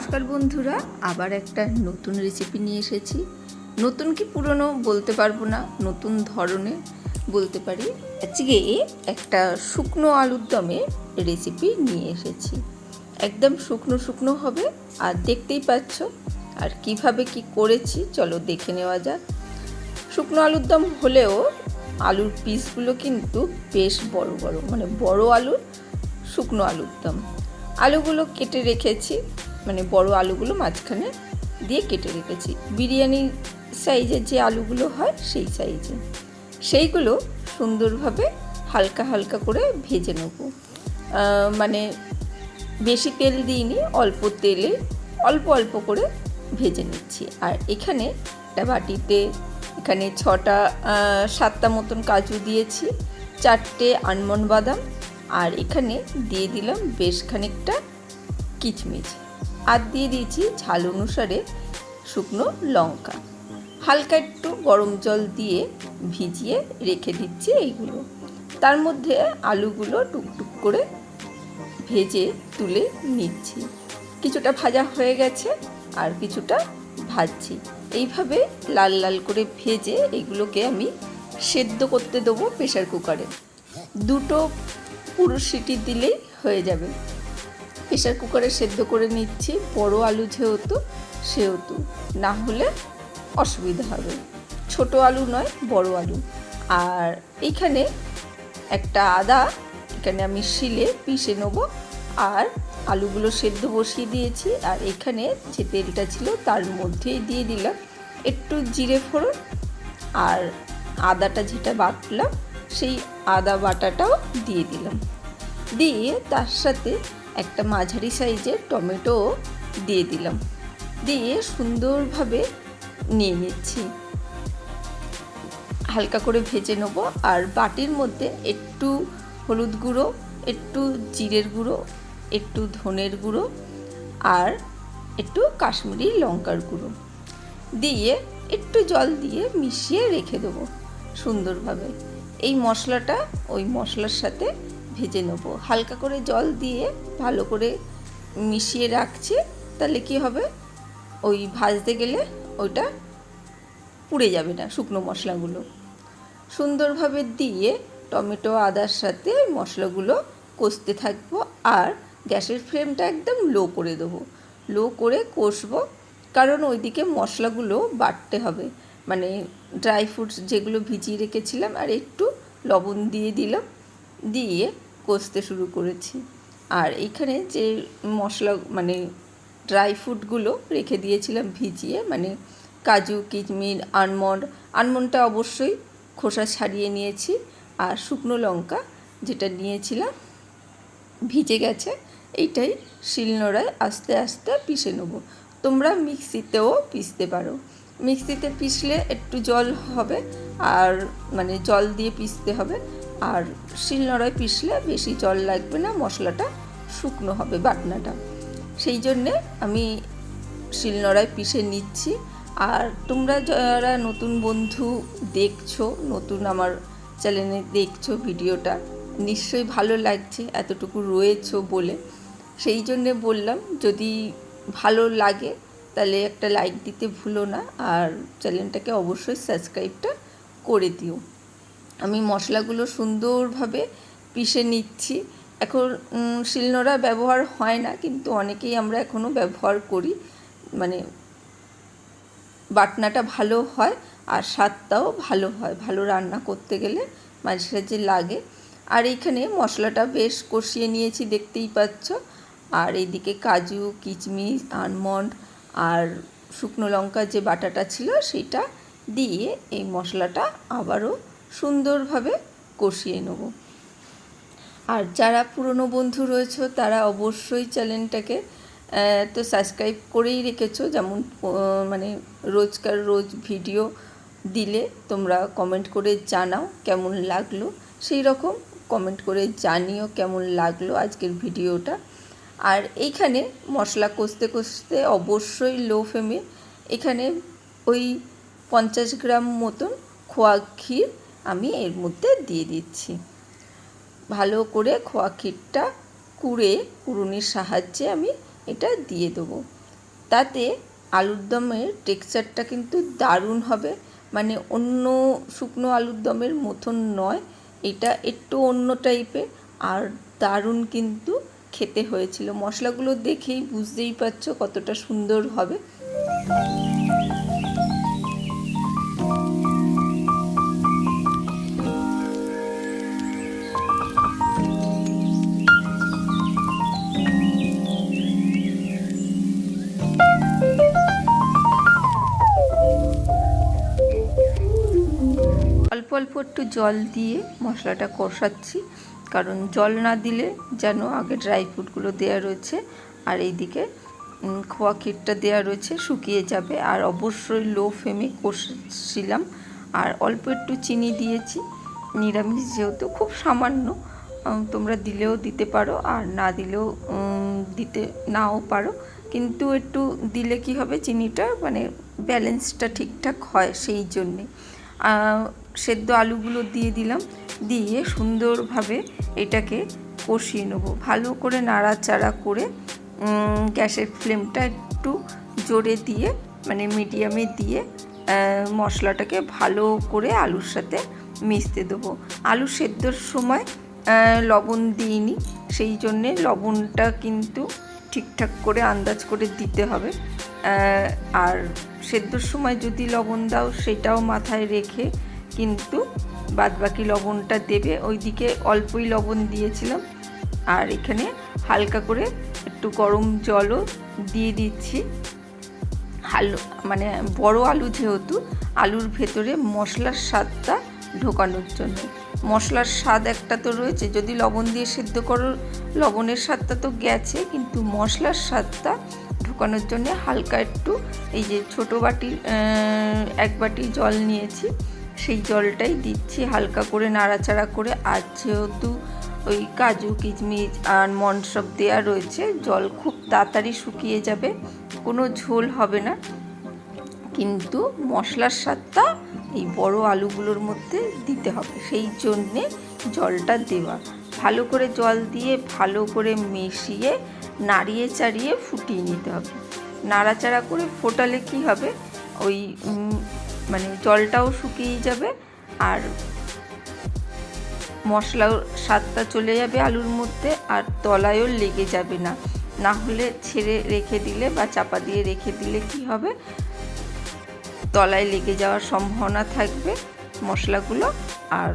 নমস্কার বন্ধুরা, আবার একটা নতুন রেসিপি নিয়ে এসেছি। নতুন কি পুরনো বলতে পারব না, নতুন ধরনের বলতে পারি। আজকে একটা শুকনো আলুর দমের রেসিপি নিয়ে এসেছি। একদম শুকনো শুকনো হবে, আর দেখতেই পাচ্ছ, আর কীভাবে কি করেছি, চলো দেখে নেওয়া যাক। শুকনো আলুর দম হলেও আলুর পিসগুলো কিন্তু বেশ বড় বড় মানে বড় আলুর, শুকনো আলুর দম। আলুগুলো কেটে রেখেছি মানে বড় আলুগুলো মাঝখানে দিয়ে কেটে রেখেছি। বিরিয়ানি সাইজের যে আলুগুলো হয় সেই সাইজে। সেইগুলো সুন্দরভাবে হালকা হালকা করে ভেজে নেব। মানে বেশি তেল দিইনি, অল্প তেলে, অল্প অল্প করে ভেজে নিচ্ছি। আর এখানে একটা বাটিতে এখানে ছটা সাতটা মতন কাজু দিয়েছি, চারটে আনমন্ড বাদাম, আর এখানে দিয়ে দিলাম বেশ খানিকটা কিচমিচ। আর দিয়ে দিয়েছি ঝাল অনুসারে শুকনো লঙ্কা। হালকা একটু গরম জল দিয়ে ভিজিয়ে রেখে দিচ্ছি এইগুলো। তার মধ্যে আলুগুলো টুকটুক করে ভেজে তুলে নিচ্ছি। কিছুটা ভাজা হয়ে গেছে আর কিছুটা ভাজছি। এইভাবে লাল লাল করে ভেজে এগুলোকে আমি সেদ্ধ করতে দেবো প্রেশার কুকারে। দুটো পুরো সিটি দিলেই হয়ে যাবে। প্রেশার কুকারে সেদ্ধ করে নিচ্ছি। বড় আলু যেহেতু, সেহেতু। না হলে অসুবিধা হবে। ছোট আলু নয়, বড় আলু। আর এইখানে একটা আদা, এখানে আমি শিলে পিষে নেব। আর আলুগুলো সেদ্ধ বসিয়ে দিয়েছি। আর এখানে যে তেলটা ছিল তার মধ্যেই দিয়ে দিলাম একটু জিরে ফোড়ন। আর আদাটা যেটা বাটলাম, সেই আদা বাটাটাও দিয়ে দিলাম। দিয়ে তার সাথে একটা মাঝারি সাইজের টমেটো দিয়ে দিলাম। দিয়ে সুন্দরভাবে নিয়ে নিচ্ছি হালকা করে ভেজে নেব আর বাটির মধ্যে একটু হলুদ গুঁড়ো, একটু জিরের গুঁড়ো, একটু ধনের গুঁড়ো আর একটু কাশ্মীরি লঙ্কার গুঁড়ো দিয়ে একটু জল দিয়ে মিশিয়ে রেখে দেবো সুন্দরভাবে। এই মশলাটা ওই মশলার সাথে ভেজে নেব। হালকা করে জল দিয়ে ভালো করে মিশিয়ে রাখছি। তাহলে কি হবে? ওই ভাজতে গেলে ওইটা পুড়ে যাবে না শুকনো মশলাগুলো। সুন্দরভাবে দিয়ে টমেটো, আদার সাথে মশলাগুলো কষতে থাকব আর গ্যাসের ফ্লেমটা একদম লো করে দেবো। লো করে কষবো, কারণ ওইদিকে মশলাগুলো বাটতে হবে। মানে ড্রাই ফ্রুটস যেগুলো ভিজিয়ে রেখেছিলাম আর একটু লবণ দিয়ে দিলাম, দিয়ে কষতে শুরু করেছি। আর এইখানে যে মশলা মানে ড্রাই ফ্রুটগুলো রেখে দিয়েছিলাম ভিজিয়ে মানে কাজু কিচমির আনমন্ড আনমন্ডটা অবশ্যই খোসা ছাড়িয়ে নিয়েছি। আর শুকনো লঙ্কা যেটা নিয়েছিলাম, ভিজে গেছে, এইটাই শিলনোড়ায় আস্তে আস্তে পিষে নেব। তোমরা মিক্সিতেও পিষতে পারো। মিক্সিতে পিষলে একটু জল হবে, আর মানে জল দিয়ে পিষতে হবে। আর শিলনোড়ায় পিষলে বেশি জল লাগবে না, মশলাটা শুকনো হবে বাটনাটা। সেই জন্যে আমি শিলনোড়ায় পিষে নিচ্ছি। আর তোমরা যারা নতুন বন্ধু দেখছ, নতুন আমার চ্যানেলে দেখছ ভিডিওটা, নিশ্চয়ই ভালো লাগছে, এতটুকু রয়েছো বলে। সেই জন্যে বললাম, যদি ভালো লাগে, তাহলে একটা লাইক দিতে ভুলো না, আর চ্যানেলটাকে অবশ্যই সাবস্ক্রাইবটা করে দিও। আমি মশলাগুলো সুন্দরভাবে পিষে নিচ্ছি। এখন শিলনোড়া ব্যবহার হয় না, কিন্তু অনেকেই আমরা এখনও ব্যবহার করি। মানে বাটনাটা ভালো হয় আর স্বাদটাও ভালো হয়। ভালো রান্না করতে গেলে মাঝে সাঝে লাগে। আর এইখানে মশলাটা বেশ কষিয়ে নিয়েছি, দেখতেই পাচ্ছ। আর এইদিকে কাজু, কিচমিচ, আলমন্ড আর শুকনো লঙ্কা যে বাটাটা ছিল, সেটা দিয়ে এই মশলাটা আবারও সুন্দরভাবে কষিয়ে নেব। আর যারা পুরনো বন্ধু রয়েছে, তারা অবশ্যই চ্যানেলটাকে তো সাবস্ক্রাইব করেই রেখেছো। যেমন মানে রোজকার রোজ ভিডিও দিলে তোমরা কমেন্ট করে জানাও কেমন লাগল। সেই রকম কমেন্ট করে জানিও কেমন লাগল আজকের ভিডিওটা। আর এইখানে মশলা কষতে কষতে অবশ্যই লো ফ্লেমে এখানে ওই পঞ্চাশ গ্রাম মতন খোয়া ক্ষীর আমি এর মধ্যে দিয়ে দিচ্ছি। ভালো করে খোয়া ক্ষীরটা কুড়ে কুড়ুনির সাহায্যে আমি এটা দিয়ে দেবো। তাতে আলুর দমের টেক্সচারটা কিন্তু দারুণ হবে। মানে অন্য শুকনো আলুর দমের মতন নয়, এটা একটু অন্য টাইপের। আর দারুণ কিন্তু খেতে হয়েছিল। মশলাগুলো দেখেই বুঝতেই পারছ কতটা সুন্দর হবে। অল্প একটু জল দিয়ে মশলাটা কষাচ্ছি। কারণ জল না দিলে যেন আগে ড্রাই ফ্রুটগুলো দেওয়া রয়েছে আর এইদিকে খোয়া ক্ষীরটা দেওয়া রয়েছে, শুকিয়ে যাবে। আর অবশ্যই লো ফ্লেমে কষছিলাম। আর অল্প একটু চিনি দিয়েছি। নিরামিষ যেহেতু খুব সামান্য তোমরা দিলেও দিতে পারো আর না দিলেও দিতে নাও পারো। কিন্তু একটু দিলে কি হবে? চিনিটা মানে ব্যালেন্সটা ঠিকঠাক হয় সেই জন্যে। সেদ্ধ আলুগুলো দিয়ে দিলাম। দিয়ে সুন্দরভাবে এটাকে কষিয়ে নেব। ভালো করে নাড়াচাড়া করে গ্যাসের ফ্লেমটা একটু জোরে দিয়ে মানে মিডিয়ামে দিয়ে মশলাটাকে ভালো করে আলুর সাথে মিশতে দেবো। আলু সেদ্ধর সময় লবণ দিইনি, সেই জন্যে লবণটা কিন্তু ঠিকঠাক করে আন্দাজ করে দিতে হবে। আর সেদ্ধর সময় যদি লবণ দাও, সেটাও মাথায় রেখে কিন্তু বাদবাকি লবণটা দেবে। ওইদিকে অল্পই লবণ দিয়েছিলাম। আর এখানে হালকা করে একটু গরম জলও দিয়ে দিচ্ছি। আলু মানে বড় আলু যেহেতু, আলুর ভেতরে মশলার স্বাদটা ঢোকানোর জন্য। মশলার স্বাদ একটা তো রয়েছে। যদি লবণ দিয়ে সেদ্ধ করো, লবণের স্বাদটা তো গেছে, কিন্তু মশলার স্বাদটা ঢোকানোর জন্য হালকা একটু এই যে ছোটো বাটি এক বাটি জল নিয়েছি, সেই জলটাই দিচ্ছি হালকা করে নাড়াচাড়া করে। আর যেহেতু ওই কাজু কিচমিচ আর মন সব দেওয়া রয়েছে, জল খুব তাড়াতাড়ি শুকিয়ে যাবে, কোনো ঝোল হবে না। কিন্তু মশলার স্বাদটা এই বড় আলুগুলোর মধ্যে দিতে হবে। সেই জন্যে জলটা দেওয়া। ভালো করে জল দিয়ে ভালো করে মিশিয়ে নাড়িয়ে চাড়িয়ে ফুটিয়ে নিতে হবে। নাড়াচাড়া করে ফোটালে কি হবে? ওই মানে জলটাও শুকিয়ে যাবে আর মশলার স্বাদটা চলে যাবে আলুর মধ্যে আর তলায়ও লেগে যাবে না। না হলে ছেড়ে রেখে দিলে বা চাপা দিয়ে রেখে দিলে কি হবে? তলায় লেগে যাওয়ার সম্ভাবনা থাকবে মশলাগুলো, আর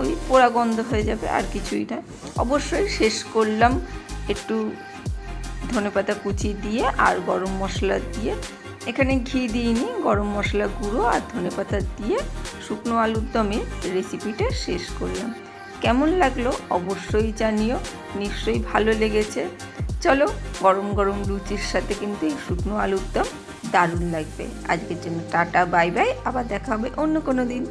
ওই পোড়া গন্ধ হয়ে যাবে আর কিছুই না। অবশ্যই শেষ করলাম একটু ধনেপাতা কুচি দিয়ে আর গরম মশলা দিয়ে। এখানে ঘি দিইনি, গরম মশলা গুঁড়ো আর ধনেপাতা দিয়ে শুকনো আলুর দমে রেসিপিটা শেষ করলাম। কেমন লাগল অবশ্যই জানিও, নিশ্চয়ই ভালো লেগেছে। চলো গরম গরম লুচির সাথে কিন্তু এই শুকনো আলুর দম দারুণ লাগবে। আজকের জন্য টাটা বাই বাই। আবার দেখা হবে অন্য কোনো দিন।